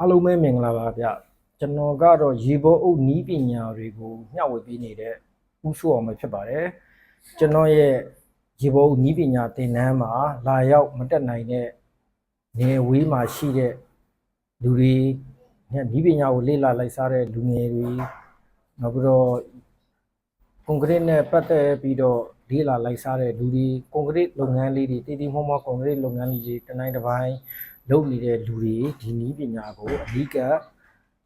အားလုံးပဲမင်္ဂလာပါဗျကျွန်တော်ကတော့ရေဘောအုပ်နီးပညာတွေကိုမျှဝေပေးနေတဲ့ဦးစိုးအောင်ပဲဖြစ်ပါတယ်ကျွန်တော်ရဲ့ရေဘောအုပ်နီးပညာသင်တန်းမှာလာရောက်မတက်နိုင်တဲ့နေဝေးမှာရှိတဲ့လူတွေနဲ့နီးပညာကိုလေ့လာလိုက်စားတဲ့လူငယ်တွေနောက်ပြီးတော့ကွန်ကရစ်နဲ့ပတ်သက်ပြီးတော့လေ့လာလိုက်စားတဲ့လူတွေကွန်ကရစ်လုပ်ငန်းလေးတွေတည်တည်မောမောကွန်ကရစ်လုပ်ငန်းလေးတွေတစ်နိုင်တစ်ပိုင်း လုပ်နေတဲ့လူတွေဒီနည်းပညာကိုအဓိက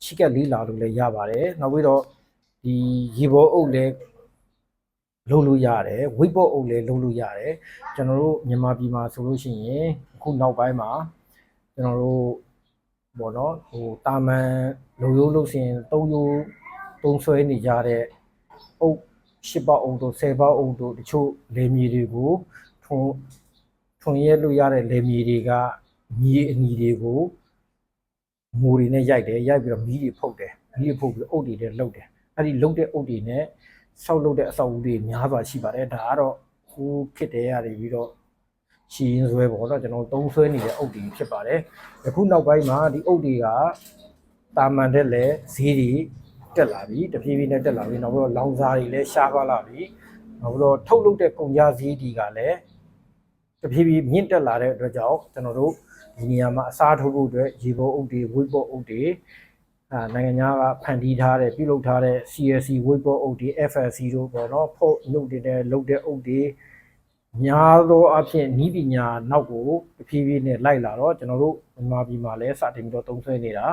ချိကက်လေးလာလို့လည်းရပါတယ်နောက်ပြီးတော့ဒီရေဘောအုပ်လည်းလုပ်လို့ရတယ်ဝိတ်ဘောအုပ်လည်းလုပ်လို့ရတယ်ကျွန်တော်တို့မြန်မာပြည်မှာဆိုလို့ရှိရင်အခုနောက်ပိုင်းမှာကျွန်တော်တို့ဘောနော်ဟိုတာမန်လူရိုးလို့ရှိရင်၃ရိုးသုံးဆွဲနေကြတဲ့အုပ်ရှစ်ပေါက်အုပ်တို့ဆယ်ပေါက်အုပ်တို့တချို့လေမြေတွေကိုထုံထုံရဲလို့ရတဲ့လေမြေတွေက မြေအနီတွေကိုငိုတွေနဲ့ရိုက်တယ်ရိုက်ပြီးတော့မီးတွေဖုတ်တယ်မီးတွေဖုတ်ပြီးအုတ်တွေနဲ့လှုပ်တယ်အဲ့ဒီလှုပ်တဲ့အုတ်တွေနဲ့ဆောက်လုပ်တဲ့အဆောက်အဦတွေများစွာရှိပါတယ်ဒါကတော့ဟိုးဖြစ်တဲ့ရတယ်ပြီးတော့ရှီရင်ဆွဲပေါ့နော်ကျွန်တော်သုံးဆွဲနေတဲ့အုတ်တွေဖြစ်ပါတယ်အခုနောက်ပိုင်းမှာဒီအုတ်တွေကတာမန်တဲ့လဲဈေးတွေတက်လာပြီတဖြည်းဖြည်းနဲ့တက်လာပြီနောက်ပြီးတော့လောင်စာတွေလည်းရှားပါလာပြီနောက်ပြီးတော့ထုတ်လုပ်တဲ့ကုန်ကြဈေးတွေကလည်းတဖြည်းဖြည်းမြင့်တက်လာတဲ့အတွက်ကြောင့်ကျွန်တော်တို့ ဒီနေရာမှာအစားထိုးဖို့အတွက်ရေဘောအုပ်တွေဝိဘောအုပ်တွေအာနိုင်ငံခြားကဖန်တီးထားတဲ့ပြုလုပ်ထားတဲ့ CSC ဝိဘောအုပ်တွေ FLC တို့ပေါ့နော်ဖို့နှုတ်တဲ့လုပ်တဲ့အုပ်တွေများသောအဖြစ်ဤပညာနောက်ကိုတဖြည်းဖြည်းနဲ့လိုက်လာတော့ကျွန်တော်တို့မြန်မာပြည်မှာလည်းစတင်ပြီးတော့သုံးဆွဲနေတာ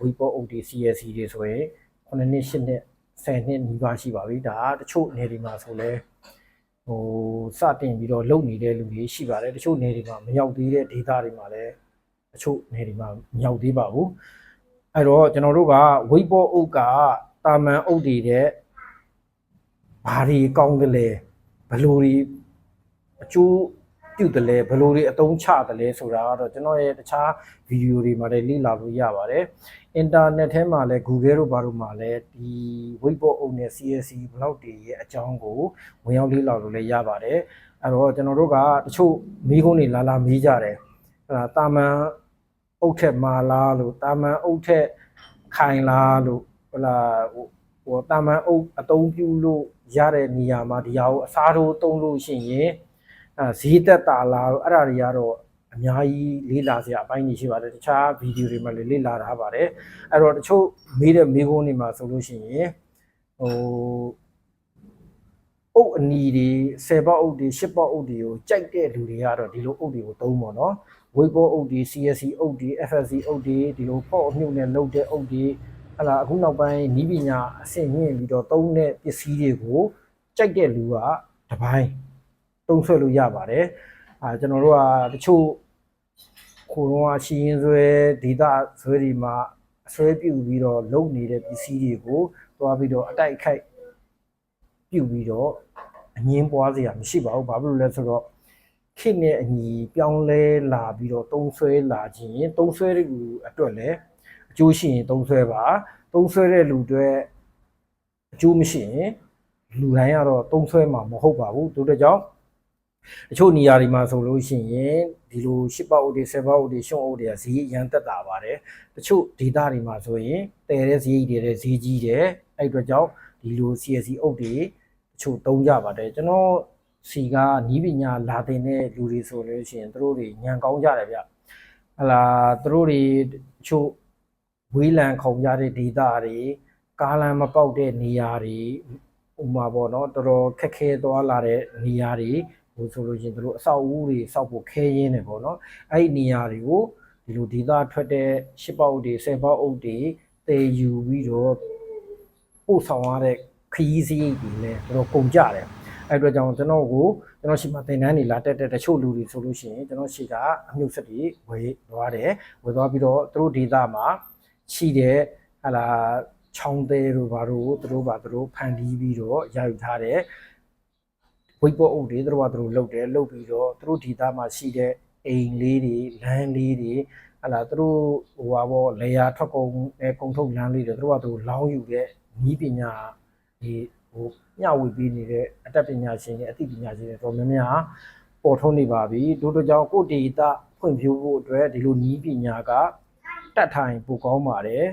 ဝိဘောအုပ်တွေ CSC တွေဆိုရင်9နှစ်10နှစ်10နှစ်နီးပါးရှိပါပြီဒါတချို့နေဒီမှာဆိုလဲဟိုစတင်ပြီးတော့လုပ်နေတဲ့လူတွေရှိပါတယ်တချို့နေတွေမှာမရောက်သေးတဲ့ဒေတာတွေမှာလည်း တချို့နေတွေမှာမရောက်သေးပါဘူးအဲ့တော့ကျွန်တော်တို့ကဝိတ်ဘောအုပ်ကတာမန်အုပ်တွေတဲ့ဘာတွေကောင်းတယ်လဲဘယ်လိုတွေအကျိုးပြုတယ်လဲဘယ်လိုတွေအသုံးချတယ်လဲဆိုတာကတော့ကျွန်တော်ရဲ့တခြားဗီဒီယိုတွေမှာလည်းလေ့လာလို့ရပါတယ်အင်တာနက်ထဲမှာလည်း Google တို့ဘာတို့မှာလည်းဒီဝိတ်ဘောအုပ်နဲ့ CSC blog တွေရဲ့အကြောင်းကိုဝင်ရောက်လေးလာလို့လည်းရပါတယ်အဲ့တော့ကျွန်တော်တို့ကတချို့မိကုန်းတွေလာလာမေးကြတယ်အဲ့ဒါတာမန် အုတ်ထက်မာလားလို့တာမန်အုတ်ထက်ခိုင်လားလို့ဟလာဟိုဟိုတာမန်အုတ်အတုံးပြူလို့ရတဲ့နေရာမှာဒီဟာကိုအစားထိုးတုံးလို့ရှိရင်အဲဈေးသက်တာလားလို့အဲ့ဒါတွေကတော့အများကြီးလေးလာစရာအပိုင်းကြီးရှိပါတယ်တခြားဗီဒီယိုတွေမှာလည်းလေးလာထားပါတယ်အဲ့တော့တချို့မေးတဲ့မေးခွန်းတွေမှာဆိုလို့ရှိရင်ဟိုအုပ်အနီတွေ10ပေါက်အုပ်တွေ10ပေါက်အုပ်တွေကိုကြိုက်တဲ့လူတွေကတော့ဒီလိုအုပ်တွေကိုသုံးပါတော့ ဝိတ်ဘောအုပ်တွေ CSC အုပ်တွေ FSC အုပ်တွေဒီလိုပေါ့အမြုပ်နဲ့လုပ်တဲ့အုပ်တွေဟလာအခုနောက်ပိုင်းနီးပညာအဆင့်မြင့်ပြီးတော့သုံးတဲ့ပစ္စည်းတွေကိုကြိုက်တဲ့လူကတပိုင်းသုံးဆွဲလို့ရပါတယ်အာကျွန်တော်တို့ကတချို့ခိုးတော့ရှီရင်ဆွဲဒေတာဆွဲဒီမှာအဆွဲပြုတ်ပြီးတော့လုပ်နေတဲ့ပစ္စည်းတွေကိုသွားပြီးတော့အတိုက်အခိုက်ပြုတ်ပြီးတော့အငင်းပွားစရာမရှိပါဘူးဘာဖြစ်လို့လဲဆိုတော့ ခေတ်နဲ့အညီပြောင်းလဲလာပြီးတော့တုံးဆွဲလာခြင်းတုံးဆွဲတဲ့လူအတွက်လည်းအကျိုးရှိရင်တုံးဆွဲပါတုံးဆွဲတဲ့လူတွေအကျိုးမရှိရင်လူတိုင်းကတော့တုံးဆွဲမှာမဟုတ်ပါဘူးတို့တဲ့ကြောင့်တချို့နေရာတွေမှာဆိုလို့ရှိရင်ဒီလိုရှစ်ပေါက်အုပ်တွေဆယ်ပေါက်အုပ်တွေရှုံအုပ်တွေကဈေးအရန်တက်တာပါတယ်တချို့ဒေတာတွေမှာဆိုရင်တည်တဲ့ဈေးကြီးတွေဈေးကြီးတယ်အဲ့အတွက်ကြောင့်ဒီလို CSC အုပ်တွေတချို့တုံးကြပါတယ်ကျွန်တော် စီကနီးပညာလာတင်တဲ့လူတွေဆိုလို့ရှိရင်သူတို့တွေညံကောင်းကြတယ်ဗျဟလာသူတို့တွေတချို့ဝေးလံခုံကြတဲ့ဒေတာတွေကားလမ်းမပေါက်တဲ့နေရာတွေဥမာပေါ့နော်တော်တော်ခက်ခဲသွားလာတဲ့နေရာတွေဟိုဆိုလို့ရှိရင်သူတို့အဆောက်အဦတွေစောက်ဖို့ခဲရင်းတယ်ပေါ့နော်အဲ့ဒီနေရာတွေကိုဒီလိုဒေတာထွက်တဲ့ရှစ်ပေါက်တွေဆယ်ပေါက်အုပ်တွေတည်ယူပြီးတော့ပို့ဆောင်ရတဲ့ခရီးစရိတ်တွေလည်းတော်တော်ကုန်ကြတယ် အဲ့အတွက်ကြောင့်ကျွန်တော်ကိုကျွန်တော်ရှိမှတင်တန်းနေလာတက်တဲ့တချို့လူတွေဆိုလို့ရှိရင်ကျွန်တော်ရှိကအမြုပ်ဆက်တွေဝယ်သွားတယ်ဝယ်သွားပြီးတော့သူတို့ဒေတာမှာရှိတဲ့ဟလာချောင်းသေးတို့ဘာတို့သူတို့ဘာသူတို့ဖန်တီးပြီးတော့ရယူထားတဲ့ဝိတ်ပေါ်အုပ်တွေသူတို့ဘာသူတို့လုပ်တယ်လုပ်ပြီးတော့သူတို့ဒေတာမှာရှိတဲ့အိမ်လေးတွေလမ်းလေးတွေဟလာသူတို့ဟိုပါပေါ့လေယာထွက်ကုန်နဲ့ကုန်ထုတ်လမ်းလေးတွေသူတို့ဘာသူတို့လောင်းယူတဲ့ဤပညာဒီ ဟိုမျှဝေပေးနေတဲ့အတတ်ပညာရှင်တွေအသိပညာရှင်တွေတော်များများပေါ်ထွန်းနေပါပြီတို့တို့ကြောင့်ကိုယ်ဒေတာဖွံ့ဖြိုးဖို့အတွက်ဒီလိုဤပညာကတ်ထိုင်ပိုကောင်းပါတယ်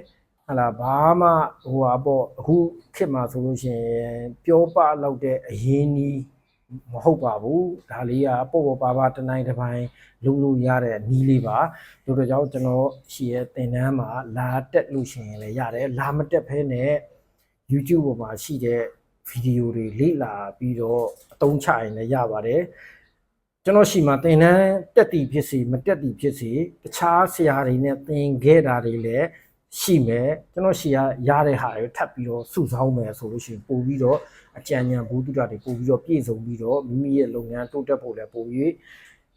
ဟလာဘာမှဟိုဟာပေါ့အခုခေတ်မှာဆိုလို့ရှိရင်ပြောပလောက်တဲ့အရင်ကြီးမဟုတ်ပါဘူးဒါလေးကပေါ့ပေါ့ပါပါတနိုင်တစ်ပိုင်းလုံးလို့ရတဲ့နီးလေးပါတို့တော့ကြောင့်ကျွန်တော်ရှိရဲ့သင်တန်းမှာလာတက်လို့ရှိရင်လည်းရတယ်လာမတက်ဖဲနဲ့ YouTube ပေါ်မှာရှိတဲ့ ဗီဒီယိုတွေလေ့လာပြီးတော့အသုံးချရင်လည်းရပါတယ်ကျွန်တော်ရှိမှသင်တန်းတက်တည်ဖြစ်စီမတက်တည်ဖြစ်စီတခြားဆရာတွေနဲ့သင်ခဲ့တာတွေလည်းရှိမယ်ကျွန်တော်ရှိရရတဲ့ဟာတွေထပ်ပြီးတော့စုဆောင်းမယ်ဆိုလို့ရှိရင်ပို့ပြီးတော့အကြံဉာဏ်ဘုဒ္ဓတာတွေပို့ပြီးတော့ပြည့်စုံပြီးတော့မိမိရဲ့လုပ်ငန်းတိုးတက်ဖို့လည်းပို့ပြီး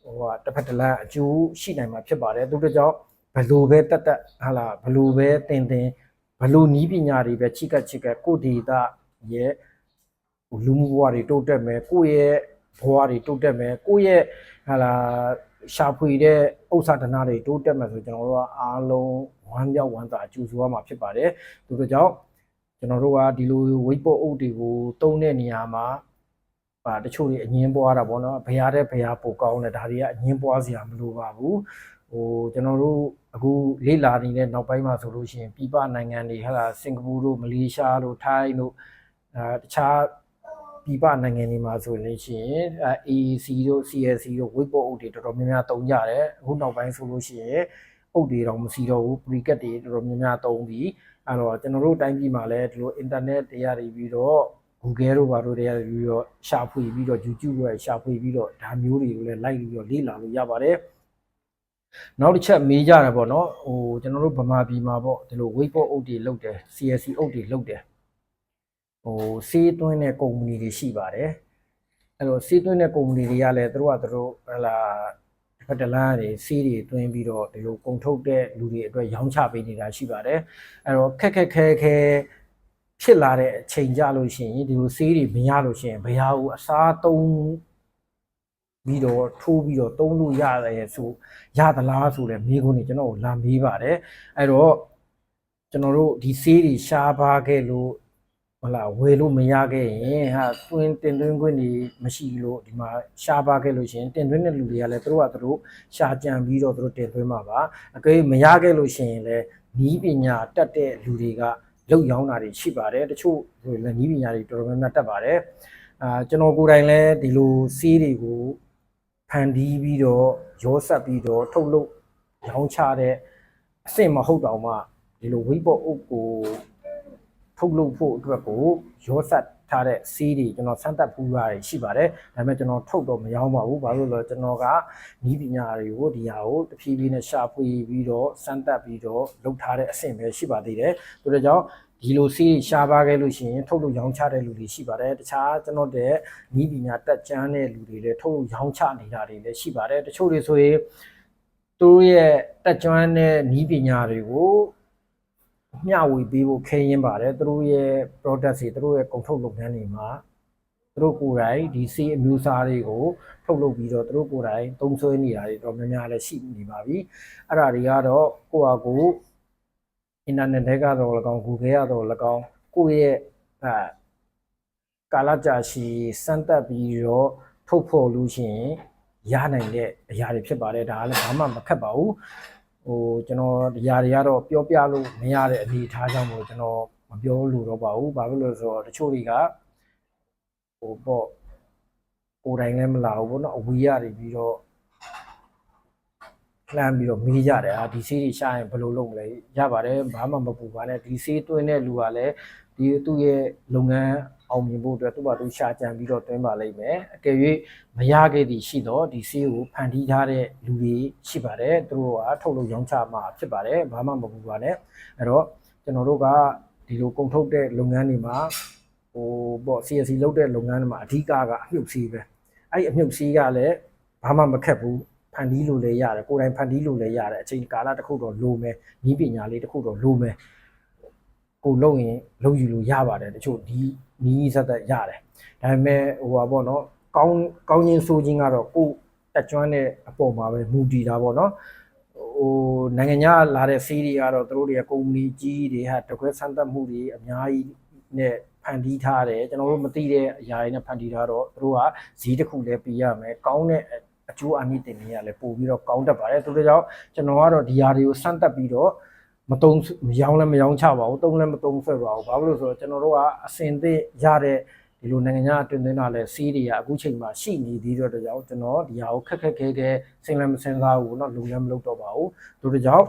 ဟိုဟာတစ်ဖက်တစ်လမ်းအကျိုးရှိနိုင်မှာဖြစ်ပါတယ်သူတို့ကြောင့်ဘယ်လိုပဲတက်တက်ဟာလာဘယ်လိုပဲသင်သင်ဘယ်လိုနီးပညာတွေပဲချိကချိကကိုဒေတာရဲ့ဟို လူမှုဘဝတွေတိုးတက်မယ်ကိုယ့်ရဲ့ဘဝတွေတိုးတက်မယ်ကိုယ့်ရဲ့ဟာလာရှာဖွေတဲ့ဥစ္စာဒနာတွေတိုးတက်မယ်ဆိုကျွန်တော်တို့ကအားလုံးဝမ်းမြောက်ဝမ်းသာအကျိုးဆိုရမှာဖြစ်ပါတယ်သူတို့ကြောင့်ကျွန်တော်တို့ကဒီလိုဝိတ်ပေါ်အုပ်တွေကိုတုံးတဲ့နေရာမှာပါတချို့တွေအငင်းပွားတာပေါ့နော်ဘရားတဲ့ဘရားပိုကောင်းတယ်ဒါတွေကအငင်းပွားစရာမလိုပါဘူးဟိုကျွန်တော်တို့အခုလေ့လာနေတဲ့နောက်ပိုင်းမှာဆိုလို့ရှိရင်ပြည်ပနိုင်ငံတွေဟာလာစင်ကာပူတို့မလေးရှားတို့ထိုင်းတို့အဲတခြား ပြည်ပနိုင်ငံတွေမှာဆိုလို့ရှိရင်အဲ AEC တို့ CLC တို့ဝိတ်ပေါ်အုပ်တွေတော်တော်များများတုံးကြတယ်အခုနောက်ပိုင်းဆိုလို့ရှိရင်အုပ်တွေတော့မစီတော့ဘူး pre-cut တွေတော်တော်များများတုံးပြီးအဲ့တော့ကျွန်တော်တို့တိုင်းပြည်မှာလည်းဒီလို internet တရားတွေပြီးတော့ Google တို့ဘာတို့တရားတွေပြီးတော့ရှာဖွေပြီးတော့ YouTube တို့ရှာဖွေပြီးတော့ဒါမျိုးတွေကိုလည်း like ပြီးတော့လေ့လာလို့ရပါတယ်နောက်တစ်ချက်မေးကြတယ်ပေါ့နော်ဟိုကျွန်တော်တို့ဗမာပြည်မှာပေါ့ဒီလို weight ပေါ်အုပ်တွေလုပ်တယ် CSC အုပ်တွေလုပ်တယ် ဟိုစေးသွင်းတဲ့ကုမ္ပဏီတွေရှိပါတယ်အဲ့တော့စေးသွင်းတဲ့ကုမ္ပဏီတွေကလည်းသူတို့ကသူတို့ဟလာဖက်တလန်းတွေစီးတွေတွင်းပြီးတော့ဒီလိုကုန်ထုတ်တဲ့လူတွေအတွက်ရောင်းချပေးနေတာရှိပါတယ်အဲ့တော့ခက်ခက်ခဲခဲဖြစ်လာတဲ့အချိန်ကြလို့ရှိရင်ဒီလိုစီးတွေမရလို့ရှိရင်ဘယ်ဟာကိုအစားသုံးပြီးတော့ထိုးပြီးတော့သုံးလို့ရတယ်ဆိုရသလားဆိုလဲမိကုန်းနေကျွန်တော်ကိုလာမေးပါတယ်အဲ့တော့ကျွန်တော်တို့ဒီစီးတွေရှားပါခဲ့လို့ ဟလာဝယ်လို့မရခဲ့ရင်ဟာတွင်းတင်သွင်းခွင့်တွေမရှိလို့ဒီမှာရှားပါခဲ့လို့ရှိရင်တင်သွင်းတဲ့လူတွေကလည်းသူတို့ကသူတို့ရှာကြံပြီးတော့သူတို့တင်သွင်းမှာပါအကယ်မရခဲ့လို့ရှိရင်လည်းနီးပညာတတ်တဲ့လူတွေကလောက်ရောင်းတာတွေရှိပါတယ်တချို့ဆိုရင်လည်းနီးပညာတွေတော်တော်များများတတ်ပါတယ်အာကျွန်တော်ကိုယ်တိုင်လည်းဒီလိုစီးတွေကိုဖန်တီးပြီးတော့ရောဆက်ပြီးတော့ထုတ်လုပ်ရောင်းချတဲ့အဆင့်မဟုတ်တော့မှဒီလိုဝိပေါ်အုပ်ကို ထုတ်လုပ်ဖို့အတွက်ကိုရောစက်ထားတဲ့စီးတွေကျွန်တော်စမ်းသပ်ပူရတယ်ရှိပါတယ်ဒါပေမဲ့ကျွန်တော်ထုတ်တော့မရောပါဘူးဘာလို့လဲဆိုတော့ကျွန်တော်ကနီးပညာတွေကိုဒီဟာကိုတဖြည်းဖြည်းနဲ့ရှာဖွေပြီးတော့စမ်းသပ်ပြီးတော့လုပ်ထားတဲ့အဆင့်ပဲရှိပါသေးတယ်ဒါကြောင့်ဒီလိုစီးရှားပါခဲ့လို့ရှိရင်ထုတ်လို့ရောင်းချတဲ့လူတွေရှိပါတယ်တခြားကျွန်တော်တဲ့နီးပညာတက်ကြမ်းတဲ့လူတွေလည်းထုတ်လို့ရောင်းချနေတာတွေလည်းရှိပါတယ်တချို့တွေဆိုရင်သူတို့ရဲ့တက်ကြွတဲ့နီးပညာတွေကို မျှဝေပေးဖို့ခဲရင်ပါတယ်သူတို့ရဲ့ product တွေသူတို့ရဲ့ကုန်ထုတ်လုပ်ငန်းတွေမှာသူတို့ကိုယ်တိုင်ဒီစီအမျိုးအစားတွေကိုထုတ်လုပ်ပြီးတော့သူတို့ကိုယ်တိုင်သုံးစွဲနေတာတွေတော့များများလည်းရှိနေပါပြီအဲ့ဒါတွေကတော့ကိုယ့်ဟာကိုယ် internet ထဲကတော့၎င်း Google ကတော့၎င်းကိုယ့်ရဲ့အဲကာလကြာရှည်စမ်းသပ်ပြီးတော့ထုတ်ဖို့လို့ရှိရင်ရနိုင်တဲ့အရာတွေဖြစ်ပါတယ်ဒါကလည်းဘာမှမခက်ပါဘူး ဟိုကျွန်တော်ဒီຢာတွေကတော့ပြောပြလို့မရတဲ့အနေအထားကြောင့်မို့ကျွန်တော်မပြောလို့တော့ပါဘူးဘာဖြစ်လို့လဲဆိုတော့တချို့တွေကဟိုပေါ့ကိုယ်တိုင်လည်းမလာဘူးပေါ့နော်အဝီးရတွေပြီးတော့လှမ်းပြီးတော့မေးကြတယ်ဟာဒီဆေးတွေရှာရင်ဘယ်လိုလုပ်မလဲရပါတယ်ဘာမှမပူပါနဲ့ဒီဆေးတွင်းတဲ့လူကလည်းဒီသူ့ရဲ့လုပ်ငန်း အောင်မြင်ဖို့အတွက်သူ့ဘာသူရှာကြံပြီးတော့တွင်းပါလိမ့်မယ်အကယ်၍မရခဲ့သည်ရှိတော့ဒီဆေးကိုဖန်တီးထားတဲ့လူတွေရှိပါတယ်သူတို့ကထုတ်လို့ရောင်းချမှာဖြစ်ပါတယ်ဘာမှမပူပါနဲ့အဲ့တော့ကျွန်တော်တို့ကဒီလိုကုန်ထုတ်တဲ့လုပ်ငန်းတွေမှာဟိုပေါ့ CSC လုပ်တဲ့လုပ်ငန်းတွေမှာအဓိကကအမြုပ်ဆေးပဲအဲ့ဒီအမြုပ်ဆေးကလည်းဘာမှမခက်ဘူးဖန်တီးလို့လည်းရတယ်ကိုယ်တိုင်ဖန်တီးလို့လည်းရတယ်အချိန်ကာလတစ်ခုတော့လိုမယ်ဤပညာလေးတစ်ခုတော့လိုမယ်ကိုလုံရင်လုံယူလို့ရပါတယ်တချို့ဒီ နီးစက်သက်ရတယ်ဒါပေမဲ့ဟိုပါပေါ့နော်ကောင်းကောင်းချင်းဆိုချင်းကတော့ကိုတက်ကျွမ်းတဲ့အပေါ်မှာပဲမူတည်တာပေါ့နော်ဟိုနိုင်ငံခြားလာတဲ့စီးတွေကတော့သူတို့တွေကကုမ္ပဏီကြီးတွေဟာတကွဲဆန်းသက်မှုတွေအများကြီးနဲ့ဖန်တီးထားတယ်ကျွန်တော်တို့မသိတဲ့အရာတွေနဲ့ဖန်တီးထားတော့သူတို့ကဈေးတစ်ခုလည်းပေးရမယ်ကောင်းတဲ့အကျိုးအမြင့်တင်တွေကလည်းပို့ပြီးတော့ကောင်းတတ်ပါတယ်သူတို့ကြောင့်ကျွန်တော်ကတော့ဒီຢာတွေကိုစမ်းသပ်ပြီးတော့ မတုံးမရောင်းလည်းမရောင်းချပါဘူးတုံးလည်းမတုံးဆွဲပါဘူးဘာဖြစ်လို့လဲဆိုတော့ကျွန်တော်တို့ကအစင်သစ်ရတဲ့ဒီလိုနိုင်ငံခြားအတွင်းသွင်းတာလဲစီးတွေကအခုချိန်မှာရှိနေသေးတဲ့အတွက်ကြောင့်ကျွန်တော်ဒီဟာကိုခက်ခက်ခဲခဲစဉ်းလည်းမစဉ်းစားဘူးเนาะလုံလည်းမလုပ်တော့ပါဘူးတို့တို့ကြောင့်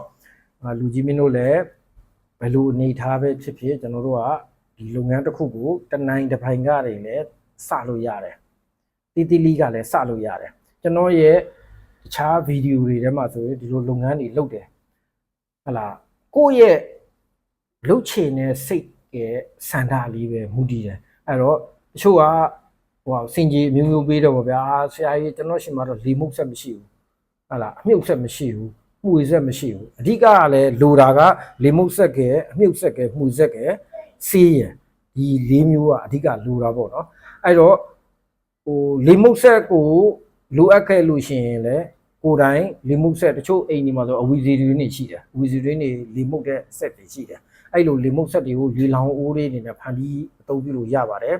အာလူကြီးမင်းတို့လည်းဘယ်လိုအနေထားပဲဖြစ်ဖြစ်ကျွန်တော်တို့ကဒီလုပ်ငန်းတစ်ခုကိုတနိုင်တစ်ပိုင်ကတွေလည်းစလို့ရတယ်တီတီလီကလည်းစလို့ရတယ်ကျွန်တော်ရဲ့တခြားဗီဒီယိုတွေထဲမှာဆိုရင်ဒီလိုလုပ်ငန်းတွေလုပ်တယ်ဟတ်လား ကိုယ့်ရဲ့လှုပ်ချင်တဲ့စိတ်ရဲ့စန္ဒလေးပဲမူတည်တယ်အဲ့တော့တချို့ကဟိုစင်ကြီးအမျိုးမျိုးပေးတော့ဗောဗျာဆရာကြီးကျွန်တော်ရှင်မှာတော့လီမုတ်ဆက်မရှိဘူးဟတ်လားအမြုပ်ဆက်မရှိဘူးမှုရဆက်မရှိဘူးအဓိကကလည်းလိုတာကလီမုတ်ဆက်ကဲအမြုပ်ဆက်ကဲမှုဆက်ကဲစီးရယ်ဒီလေးမျိုးကအဓိကလိုတာပေါ့နော်အဲ့တော့ဟိုလီမုတ်ဆက်ကိုလိုအပ်ခဲ့လို့ရှိရင်လည်း ကိုယ်တိုင်လီမုတ်ဆက်တချို့အိမ်ဒီမှာဆိုအဝီစီတွေနေရှိတယ်အဝီစီတွေနေလီမုတ်တဲ့ဆက်တွေရှိတယ်အဲ့လိုလီမုတ်ဆက်တွေကိုရေလောင်အိုးလေးတွေနဲ့ဖန်တီးအသုံးပြုလို့ရပါတယ်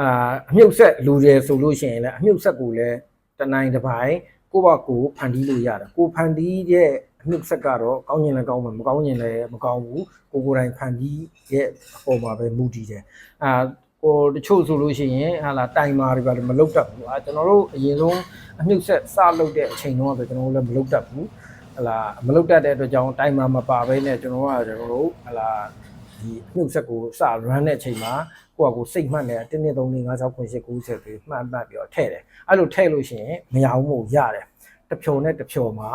အာအမြုပ်ဆက်လူတယ်ဆိုလို့ရှိရင်လည်းအမြုပ်ဆက်ကိုလည်းတနိုင်တစ်ပိုင်းကိုယ့်ဘကိုဖန်တီးလို့ရတယ်ကိုဖန်တီးတဲ့အမြုပ်ဆက်ကတော့ကောင်းရင်လည်းကောင်းမယ်မကောင်းရင်လည်းမကောင်းဘူးကိုကိုယ်တိုင်ဖန်တီးရဲ့အပေါ်မှာပဲမူတည်တယ်အာ ဟိုတချို့ဆိုလို့ရှိရင်ဟာလာတိုင်မာတွေပါမလုတ်တတ်ဘူးအာကျွန်တော်တို့အရင်ဆုံးအမြုပ်ဆက်စလုပ်တဲ့အချိန်တုန်းကဆိုကျွန်တော်တို့လည်းမလုတ်တတ်ဘူးဟလာမလုတ်တတ်တဲ့အတွက်ကြောင့်တိုင်မာမပါဘဲနဲ့ကျွန်တော်ကကျွန်တော်တို့ဟလာဒီအမြုပ်ဆက်ကိုစ run တဲ့အချိန်မှာကိုယ့်အကိုစိတ်မှတ်နေ1 2 3 4 5 6 9 10 90ပြီးမှတ်မှတ်ပြီးတော့ထည့်တယ်အဲ့လိုထည့်လို့ရှိရင်မရအောင်မို့ရတယ်တစ်ဖြုံနဲ့တစ်ဖြုံမှာ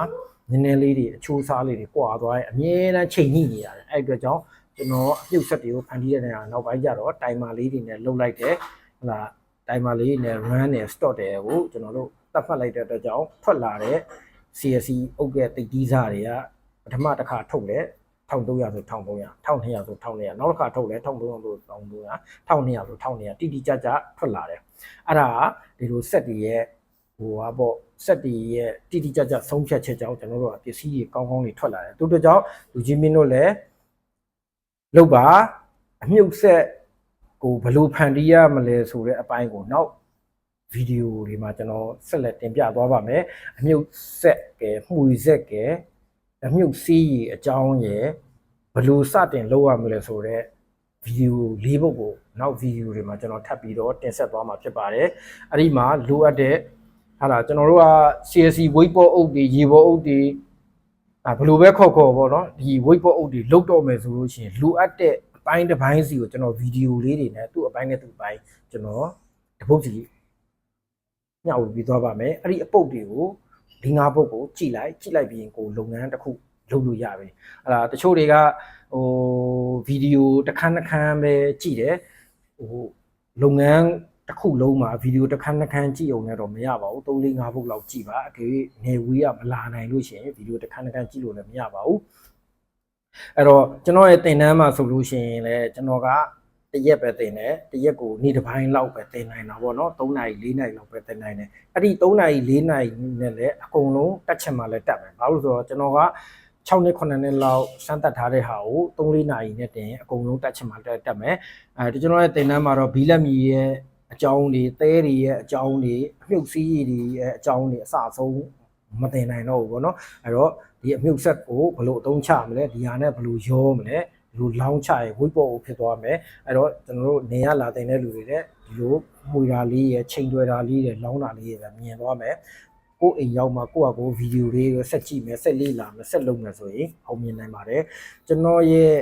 နည်းနည်းလေးတွေအချိုးစားလေးတွေကွာသွားရင်အမြဲတမ်းချိန်ညှိနေရတယ်အဲ့အတွက်ကြောင့် ကျွန်တော်အပြုတ်ဆက်တွေကိုဖန်တီးတဲ့နေရာနောက်ပိုင်းကျတော့တိုင်မာလေးတွေနဲ့လှုပ်လိုက်တယ်ဟလာတိုင်မာလေးနဲ့ run နဲ့ stop တယ်ကိုကျွန်တော်တို့တတ်ဖတ်လိုက်တဲ့အတွက်ကြောင့်ထွက်လာတဲ့ CSC အုပ်ကဲတိတ်တီးစားတွေကပထမတစ်ခါထုတ်တယ်1300ဆို1300 1200ဆို1200နောက်တစ်ခါထုတ်လဲ1300ဆို1300 1200ဆို1200တိတိကျကျထွက်လာတယ်အဲ့ဒါကဒီလို set တွေရဲ့ဟိုဟာပေါ့ set တွေရဲ့တိတိကျကျဆုံးဖြတ်ချက်ကြောင့်ကျွန်တော်တို့ကပစ္စည်းတွေကောင်းကောင်းတွေထွက်လာတယ်တို့တို့ကြောင့်လူကြီးမင်းတို့လည်း လောက်ပါအမြုပ်ဆက်ကိုဘယ်လိုဖန်တီးရမလဲဆိုတဲ့အပိုင်းကိုနောက်ဗီဒီယိုတွေမှာကျွန်တော်ဆက်လက်တင်ပြသွားပါမယ်အမြုပ်ဆက်ကဲမှုရဆက်ကဲအမြုပ်စီးရီအကြောင်းရယ်ဘယ်လိုစတင်လုပ်ရမလဲဆိုတော့ဗီဒီယိုလေးပုတ်ကိုနောက်ဗီဒီယိုတွေမှာကျွန်တော်ထပ်ပြီးတော့တင်ဆက်သွားမှာဖြစ်ပါတယ်အဲ့ဒီမှာလိုအပ်တဲ့ဟာလာကျွန်တော်တို့က CSC ဝိတ်ပေါ်အုပ်တွေရေပေါ်အုပ်တွေ အာဘယ်လိုပဲခေါ်ခေါ်ပေါ့နော်ဒီဝိတ်ပေါ်အုပ်တွေလုတ်တော့မယ်ဆိုလို့ရှိရင်လိုအပ်တဲ့အပိုင်းတစ်ပိုင်းစီကိုကျွန်တော်ဗီဒီယိုလေးတွေနဲ့သူ့အပိုင်းနဲ့သူ့အပိုင်းကျွန်တော်တပုတ်စီညှောက်ပြီးသွားပါမယ်အဲ့ဒီအပုတ်တွေကိုဒီငါပုတ်ကိုကြည်လိုက်ကြည်လိုက်ပြီးရင်ကိုလုပ်ငန်းတစ်ခုလုပ်လို့ရပြီအဲ့ဒါတချို့တွေကဟိုဗီဒီယိုတစ်ခန်းတစ်ခန်းပဲကြည်တယ်ဟိုလုပ်ငန်း တစ်ခုလုံးမှာဗီဒီယိုတစ်ခန်းတစ်ခန်းကြည့်အောင်လည်းတော့မရပါဘူး3 4 5ပုတ်လောက်ကြည့်ပါအကေနေဝေးကမလာနိုင်လို့ရှိရင်ဗီဒီယိုတစ်ခန်းတစ်ခန်းကြည့်လို့လည်းမရပါဘူးအဲ့တော့ကျွန်တော်ရဲ့တင်တန်းမှာဆိုလို့ရှိရင်လည်းကျွန်တော်ကတရက်ပဲတင်တယ်တရက်ကိုနေ့တစ်ပိုင်းလောက်ပဲတင်နိုင်တာပေါ့နော်3နာရီ4နာရီလောက်ပဲတင်နိုင်တယ်အဲ့ဒီ3နာရီ4နာရီနဲ့လည်းအကုန်လုံးတက်ချင်မှလည်းတက်မယ်ဘာလို့လဲဆိုတော့ကျွန်တော်က6နှစ်9နှစ်လောက်စမ်းသပ်ထားတဲ့ဟာကို3 4နာရီနဲ့တင်အကုန်လုံးတက်ချင်မှတက်တက်မယ်အဲဒီကျွန်တော်ရဲ့တင်တန်းမှာတော့ဘီလက်မီရဲ့ အကြောင်းတွေတဲတွေရဲ့အကြောင်းတွေအမြုပ်စည်းရည်တွေရဲ့အကြောင်းတွေအစအဆုံးမတင်နိုင်တော့ဘူးပေါ့နော်အဲ့တော့ဒီအမြုပ်ဆက်ကိုဘယ်လိုအသုံးချမလဲဒီဟာနဲ့ဘယ်လိုရောမလဲဒီလိုလောင်းချရင်ဝိတ်ပေါ်ကိုဖြစ်သွားမယ်အဲ့တော့ကျွန်တော်တို့နေရလာတင်တဲ့လူတွေတဲ့ဒီလိုမှုရာလေးရဲ့ချိန်တွယ်တာလေးရဲ့လောင်းတာလေးရဲ့မြင်သွားမယ်ကိုယ်အိမ်ရောက်မှကိုယ့်အကိုဗီဒီယိုလေးကိုဆက်ကြည့်မယ်ဆက်လေ့လာမယ်ဆက်လုပ်မယ်ဆိုရင်အောင်မြင်နိုင်ပါတယ်ကျွန်တော်ရဲ့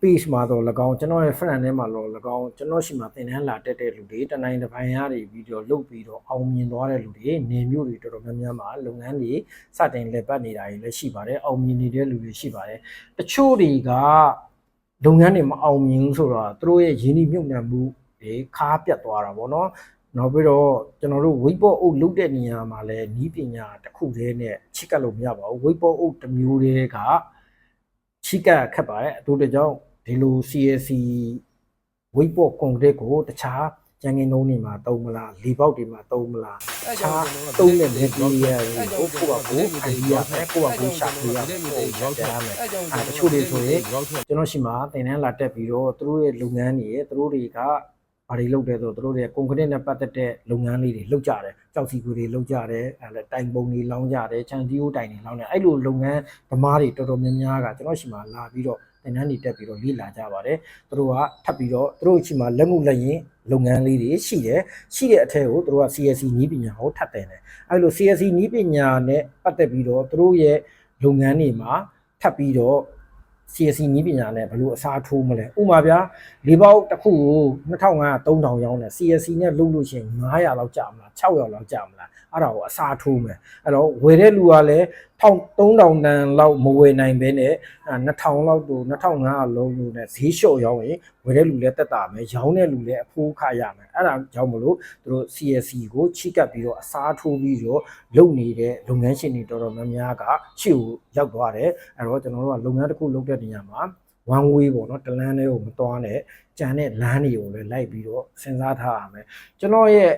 page မှာတော့၎င်းကျွန်တော်ရဲ့ friend ထဲမှာတော့၎င်းကျွန်တော်ရှိမှသင်တန်းလာတက်တဲ့လူတွေတနိုင်တစ်ပိုင်းရတွေဗီဒီယိုလုပ်ပြီးတော့အောင်မြင်သွားတဲ့လူတွေနေမျိုးတွေတော်တော်များများမှာလုပ်ငန်းတွေစတင်လည်ပတ်နေတာတွေလည်းရှိပါတယ်အောင်မြင်နေတဲ့လူတွေရှိပါတယ်တချို့တွေကလုပ်ငန်းတွေမအောင်မြင်ဘူးဆိုတော့သူတို့ရဲ့ရင်းနှီးမြှုပ်နှံမှုတွေခါပြတ်သွားတာပေါ့နော်နောက်ပြီးတော့ကျွန်တော်တို့ weight board အုပ်လုပ်တဲ့နေရာမှာလည်းနီးပညာတစ်ခုတည်းနဲ့ချစ်ကပ်လို့မရပါဘူး weight board အုပ်တစ်မျိုးတည်းက ချိကခက်ပါတယ်အတူတကြောင်ဒီလို CSC weight board concrete ကိုတခြားကျန်ငင်တုံးတွေမှာတုံးမလားလီပေါက်တွေမှာတုံးမလားတခြားတုံးတဲ့ material တွေကိုကိုယ့်ဘာကိုအဒီရမယ်ကိုယ့်ဘာကိုရှာပြရမယ်ကိုယ်ကြားမယ်အဲတချို့တွေဆိုရင်ကျွန်တော်ရှိမှာတင်တန်းလာတက်ပြီးတော့သူတို့ရဲ့လုပ်ငန်းတွေသူတို့တွေက ဘာတွေလုပ်တယ်ဆိုတော့သူတို့တွေကွန်ကရစ်နဲ့ပတ်သက်တဲ့လုပ်ငန်းလေးတွေလုပ်ကြတယ်ကြောက်စီကူတွေလုပ်ကြတယ်အဲလည်းတိုင်ပုံတွေလောင်းကြတယ်ချန်တီယိုတိုင်တွေလောင်းတယ်အဲ့လိုလုပ်ငန်းသမားတွေတော်တော်များများကကျွန်တော်ရှိမှလာပြီးတော့သင်တန်းတွေတက်ပြီးတော့လေ့လာကြပါတယ်သူတို့ကထပ်ပြီးတော့သူတို့ရှိမှလက်မှုလက်ရင်လုပ်ငန်းလေးတွေရှိတယ်ရှိတဲ့အထက်ကိုသူတို့က CSC နည်းပညာကိုထပ်တယ်တယ်အဲ့လို CSC နည်းပညာနဲ့ပတ်သက်ပြီးတော့သူတို့ရဲ့လုပ်ငန်းတွေမှာထပ်ပြီးတော့ CSC နည်းပညာနဲ့ဘယ်လိုအစားထိုးမလဲဥပမာဗျာလေးပေါက်တစ်ခုကို2500 3000ရောင်းတယ် CSC နဲ့လုပ်လို့ရှိရင်900လောက်ကြာမလား600လောက်ကြာမလား အဲ့ဒါကိုအစားထိုးမယ်အဲ့တော့ဝယ်တဲ့လူကလည်း3000တန်လောက်မဝယ်နိုင်ဘဲနဲ့2000လောက်တို့2500လုံးလို့နဲ့ဈေးလျှော့ရောင်းရင်ဝယ်တဲ့လူလည်းတက်တာမယ်ရောင်းတဲ့လူလည်းအဖိုးခရမယ်အဲ့ဒါကြောင့်မလို့သူတို့ CSC ကိုချိကပ်ပြီးတော့အစားထိုးပြီးတော့လုပ်နေတဲ့လုပ်ငန်းရှင်တွေတော်တော်များများကရှေ့ကိုရောက်သွားတယ်အဲ့တော့ကျွန်တော်တို့ကလုပ်ငန်းတစ်ခုလုပ်တဲ့နေရာမှာ one way ပေါ့နော်တလန်းလေးကိုမသွားနဲ့ကြံတဲ့လမ်းတွေကိုလည်းလိုက်ပြီးတော့စဉ်းစားထားရမယ်ကျွန်တော်ရဲ့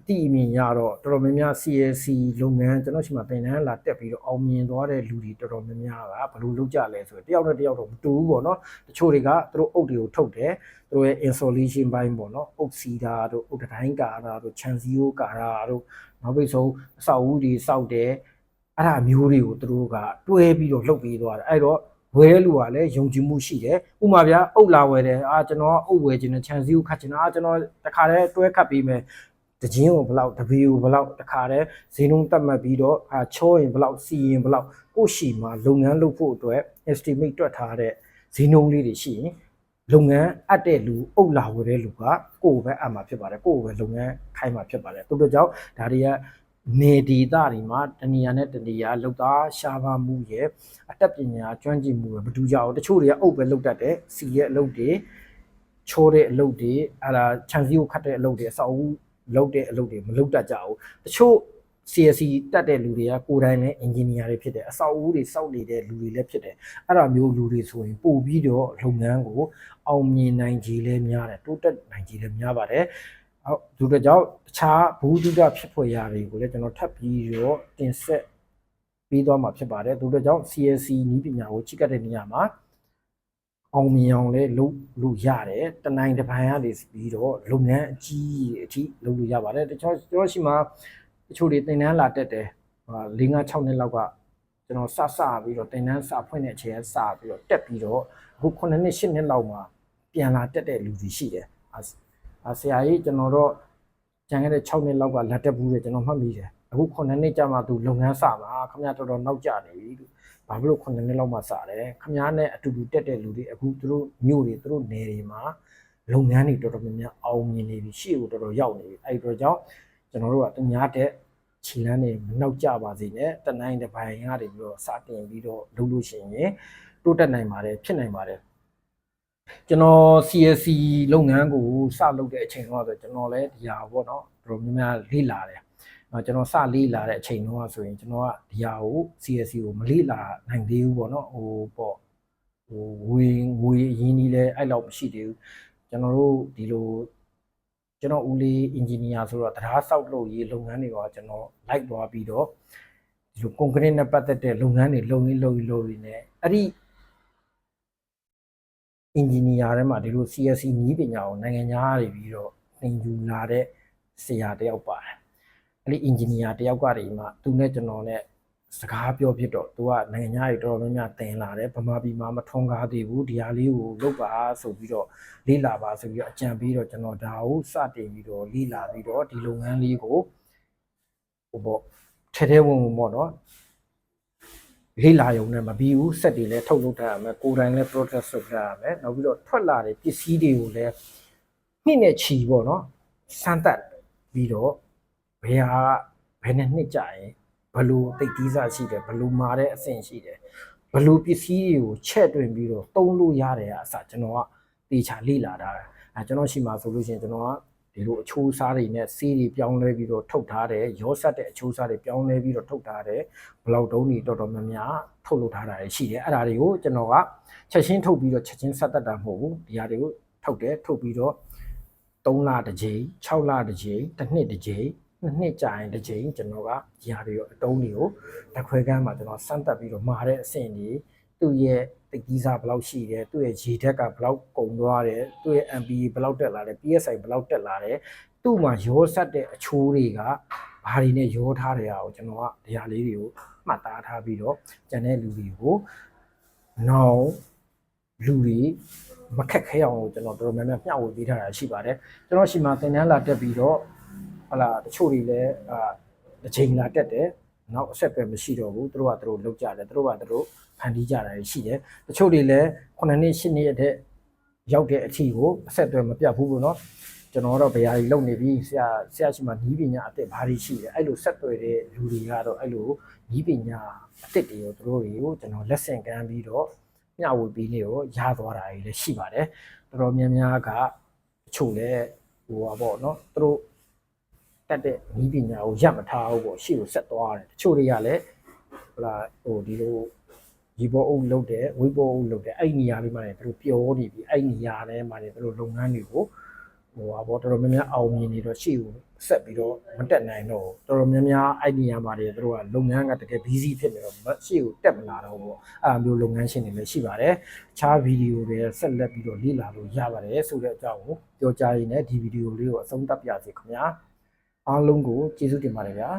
အတိအမြင်ရတော့တော်တော်များများ CSC လုပ်ငန်းကျွန်တော်ရှိမှတင်တန်းလာတက်ပြီးတော့အောင်မြင်သွားတဲ့လူတွေတော်တော်များများကဘယ်လိုလုပ်ကြလဲဆိုတော့တယောက်နဲ့တယောက်တော့မတူဘူးပေါ့နော်တချို့တွေကသူတို့အုပ်တွေကိုထုတ်တယ်သူတို့ရဲ့ installation ဘိုင်းပေါ့နော်အုပ်စီတာတို့အုပ်တိုင်းကာတာတို့ခြံစည်းရိုးကာတာတို့နောက်ပြီးဆုံးအဆောက်အဦတွေစောက်တယ်အဲ့ဒါမျိုးတွေကိုသူတို့ကတွဲပြီးတော့လှုပ်ပြီးသွားတယ်အဲ့တော့ဝယ်တဲ့လူကလည်းယုံကြည်မှုရှိတယ်ဥပမာဗျာအုပ်လာဝယ်တယ်အာကျွန်တော်ကအုပ်ဝယ်ခြင်းနဲ့ခြံစည်းကိုခတ်ခြင်းအာကျွန်တော်တခါတည်းတွဲခတ်ပြီးမယ် တခြင်းကိုဘယ်လောက်တပီကိုဘယ်လောက်တခါတည်းဈေးနှုန်းတက်မှတ်ပြီးတော့အာချောရင်ဘယ်လောက်စီရင်ဘယ်လောက်ကိုယ့်ရှိမှာလုပ်ငန်းလုပ်ဖို့အတွက် estimate တွက်ထားတဲ့ဈေးနှုန်းလေးတွေရှိရင်လုပ်ငန်းအပ်တဲ့လူအုပ်လာဝယ်တဲ့လူကကိုယ့်ကိုပဲအပ်မှာဖြစ်ပါတယ်ကိုယ့်ကိုပဲလုပ်ငန်းခိုင်းမှာဖြစ်ပါတယ်တို့တို့ကြောင့်ဒါတွေကနေဒေတာတွေမှာတနေရာနဲ့တနေရာလောက်သားရှားပါမှုရဲ့အတတ်ပညာကျွမ်းကျင်မှုပဲမတူကြအောင်တချို့တွေကအုပ်ပဲလုပ်တတ်တယ်စီရဲ့အလုပ်တွေချိုးတဲ့အလုပ်တွေအဲ့ဒါခြံစည်းကိုခတ်တဲ့အလုပ်တွေအစောက်အဦ လုပ်တဲ့အလုပ်တွေမလုပ်တတ်ကြဘူးတချို့ CSC တက်တဲ့လူတွေကကိုယ်တိုင်လည်း engineer တွေဖြစ်တယ်အစောက်အဦတွေစောက်နေတဲ့လူတွေလည်းဖြစ်တယ်အဲ့ဒါမျိုးလူတွေဆိုရင်ပို့ပြီးတော့လုပ်ငန်းကိုအောင်မြင်နိုင်ကြီးလည်းများတယ်တိုးတက်နိုင်ကြီးလည်းများပါတယ်ဟုတ်ဒီတော့ကြောင့်တခြားဘူးဒုဒဖြစ်ဖွယ်ရာတွေကိုလည်းကျွန်တော်ထပ်ပြီးတော့တင်ဆက်ပြီးသွားမှာဖြစ်ပါတယ်သူတို့ကြောင့် CSC နီးပညာကိုချိကတ်တဲ့နေရာမှာ အောင်မြင်အောင်လဲလုပ်လို့ရတယ်တနိုင်တစ်ပိုင်းကနေပြီးတော့လုပ်ငန်းအကြီးအထိလုပ်လို့ရပါတယ်တချို့ကျွန်တော်ရှိမှာတချို့တွေသင်တန်းလာတက်တယ်ဟာ၄၅6နှစ်လောက်ကကျွန်တော်စစပြီးတော့သင်တန်းစဖွင့်တဲ့အချိန်ကစပြီးတော့တက်ပြီးတော့အခု9နှစ်10နှစ်လောက်မှာပြန်လာတက်တဲ့လူတွေရှိတယ်အာဆရာကြီးကျွန်တော်တော့ကျန်ခဲ့တဲ့6နှစ်လောက်ကလာတက်ဘူးတယ်ကျွန်တော်မှတ်မိတယ်အခု9နှစ်ကြာမှသူလုပ်ငန်းစမှာခမရတော်တော်နောက်ကျနေပြီလို့ ဘာဖြစ်လို့9နှစ်လောက်မှစတယ်ခမရနဲ့အတူတူတက်တဲ့လူတွေအခုသူတို့မြို့တွေသူတို့နယ်တွေမှာလုပ်ငန်းတွေတော်တော်များများအောင်မြင်နေပြီရှေ့ကိုတော်တော်ရောက်နေပြီအဲ့ဒီတော့ကြောင့်ကျွန်တော်တို့ကသူများတဲ့ခြေလမ်းတွေမနောက်ကျပါစေနဲ့တနိုင်တစ်ပိုင်းကနေပြီးတော့စတင်ပြီးတော့လုပ်လို့ရှိရင်တိုးတက်နိုင်ပါတယ်ဖြစ်နိုင်ပါတယ်ကျွန်တော် CSC လုပ်ငန်းကိုစလုပ်တဲ့အချိန်တော့ဆိုကျွန်တော်လည်းဒီဟာပေါ့နော်တော်တော်များများလေ့လာတယ်နော် ကျွန်တော်စလေးလာတဲ့အချိန်တုန်းကဆိုရင်ကျွန်တော်ကဒီဟာကို CSC ကိုမလေးလာနိုင်သေးဘူးပေါ့နော်ဟိုပေါ့ဟိုငွေငွေအရင်းကြီးလဲအဲ့လောက်မရှိသေးဘူးကျွန်တော်တို့ဒီလိုကျွန်တော်ဦးလေး engineer ဆိုတော့တရားဆောက်လုပ်ရေးလုပ်ငန်းတွေကကျွန်တော်လိုက်သွားပြီးတော့ဒီလို concrete နဲ့ပတ်သက်တဲ့လုပ်ငန်းတွေလုပ်ရင်းလုပ်ရင်းလုပ်ရင်းနဲ့အဲ့ဒီ engineer ထဲမှာဒီလို CSC နည်းပညာကိုနိုင်ငံခြားတွေပြီးတော့သင်ယူလာတဲ့ဆရာတယောက်ပါတယ် အဲ့ဒီ engineer တယောက်ကတည်းကသူနဲ့ကျွန်တော်နဲ့စကားပြောဖြစ်တော့သူကနိုင်ငံသားတွေတော်တော်များများတင်လာတယ်ဗမာပြည်မှာမထွန်းကားသေးဘူးဒီဟာလေးကိုလုပ်ပါဆိုပြီးတော့လေ့လာပါဆိုပြီးတော့အကြံပေးတော့ကျွန်တော်ဒါကိုစတင်ပြီးတော့လေ့လာပြီးတော့ဒီလုပ်ငန်းလေးကိုဟိုပေါ့ထဲထဲဝင်ဝင်ပေါ့နော်လေ့လာရုံနဲ့မပြီးဘူးစက်တွေလည်းထုတ်လုပ်ထားရမယ်ကိုယ်တိုင်လည်း process လုပ်ထားရမယ်နောက်ပြီးတော့ထွက်လာတဲ့ပစ္စည်းတွေကိုလည်းနှိမ့်နဲ့ချီပေါ့နော်စမ်းသပ်ပြီးတော့ ဘယ်ဟာကဘယ်နဲ့နှစ်ကြရင်ဘလို့တိတ်သီးစားရှိတယ်ဘလို့မာတဲ့အဆင့်ရှိတယ်ဘလို့ပစ္စည်းတွေကိုချက်တွင်ပြီးတော့တုံးလို့ရတယ်အစကျွန်တော်ကတေချာလေ့လာတာအဲကျွန်တော်ရှိမှာဆိုလို့ရှိရင်ကျွန်တော်ကဒီလိုအချိုးစားတွေနဲ့စီးတွေပြောင်းလဲပြီးတော့ထုတ်ထားတယ်ရောဆက်တဲ့အချိုးစားတွေပြောင်းလဲပြီးတော့ထုတ်ထားတယ်ဘလောက်တုံးတွေတော်တော်များများထုတ်လုပ်ထားတာရှိတယ်အဲ့ဒါတွေကိုကျွန်တော်ကချက်ချင်းထုတ်ပြီးတော့ချက်ချင်းဆက်တတ်တာမဟုတ်ဘူးဒီဟာတွေကိုထုတ်တယ်ထုတ်ပြီးတော့3လတစ်ကြိမ်6လတစ်ကြိမ်တစ်နှစ်တစ်ကြိမ် နှစ်နှစ်ကြာရင်တစ်ကြိမ်ကျွန်တော်ကຢာတွေရောအတုံးတွေကိုတစ်ခွဲကမ်းမှာကျွန်တော်စမ်းတက်ပြီးတော့မာတဲ့အဆင့်တွေသူ့ရဲ့တက္ကီးစားဘယ်လောက်ရှိတယ်သူ့ရဲ့ရေဓာတ်ကဘယ်လောက်ကုန်သွားတယ်သူ့ရဲ့ MPE ဘယ်လောက်တက်လာတယ် PSI ဘယ်လောက်တက်လာတယ်သူ့မှာရောဆက်တဲ့အချိုးတွေကဘာတွေနဲ့ရောထားတယ်အောင်ကျွန်တော်ကဒီဟာလေးတွေကိုမှတ်သားထားပြီးတော့ကျန်တဲ့လူတွေကိုနောင်လူတွေမခက်ခဲအောင်ကျွန်တော်တော်တော်များများမျှဝေပေးထားတာရှိပါတယ်ကျွန်တော်ရှိမှသင်တန်းလာတက်ပြီးတော့ ဟလာတချို့တွေလည်းအာတစ်ချိန်လာတက်တယ်နောက်အဆက်ပဲမရှိတော့ဘူးသူတို့ကသူတို့လောက်ကြတယ်သူတို့ကသူတို့ဖန်တီးကြတာရှိတယ်တချို့တွေလည်း9နှစ်10နှစ်အထက်ရောက်တဲ့အထီကိုအဆက်အသွယ်မပြတ်ဘူးပေါ့နော်ကျွန်တော်တော့ဗျာကြီးလုံနေပြီဆရာဆရာရှိမှနီးပညာအစ်စ်ဘာတွေရှိတယ်အဲ့လိုဆက်သွယ်တဲ့လူတွေကတော့အဲ့လိုနီးပညာအစ်စ်တွေရောသူတို့တွေကိုကျွန်တော်လက်ဆင့်ကမ်းပြီးတော့မျှဝေပေးနေတော့ရသွားတာတွေလည်းရှိပါတယ်တော်တော်များများကတချို့လည်းဟိုပါပေါ့နော်သူတို့ တက်တဲ့နီးပညာကိုရပ်မထားဘူးပေါ့ရှေ့ကိုဆက်သွားတယ်တချို့တွေကလည်းဟလာဟိုဒီလိုဒီဘောအုပ်လုတ်တယ်ဝိဘောအုပ်လုတ်တယ်အဲ့ဒီနေရာလေးမှာလည်းသူတို့ပျော်နေပြီအဲ့ဒီနေရာထဲမှာလည်းသူတို့လုပ်ငန်းတွေကိုဟိုပါဘောတော်တော်များများအောင်မြင်နေတော့ရှေ့ကိုဆက်ပြီးတော့မတက်နိုင်တော့ဘူးတော်တော်များများအဲ့ဒီနေရာမှာတွေသူတို့ကလုပ်ငန်းကတကယ် busy ဖြစ်နေတော့မရှေ့ကိုတက်မလာတော့ဘူးပေါ့အဲ့လိုမျိုးလုပ်ငန်းရှင်တွေလည်းရှိပါတယ်အခြားဗီဒီယိုတွေဆက်လက်ပြီးတော့လေ့လာလို့ရပါတယ်ဆိုတဲ့အကြောင်းကိုပြောကြားရင်းနဲ့ဒီဗီဒီယိုလေးကိုအဆုံးသတ်ပြစေခင်ဗျာ အားလုံးကိုကျေးဇူးတင်ပါတယ်ဗျာ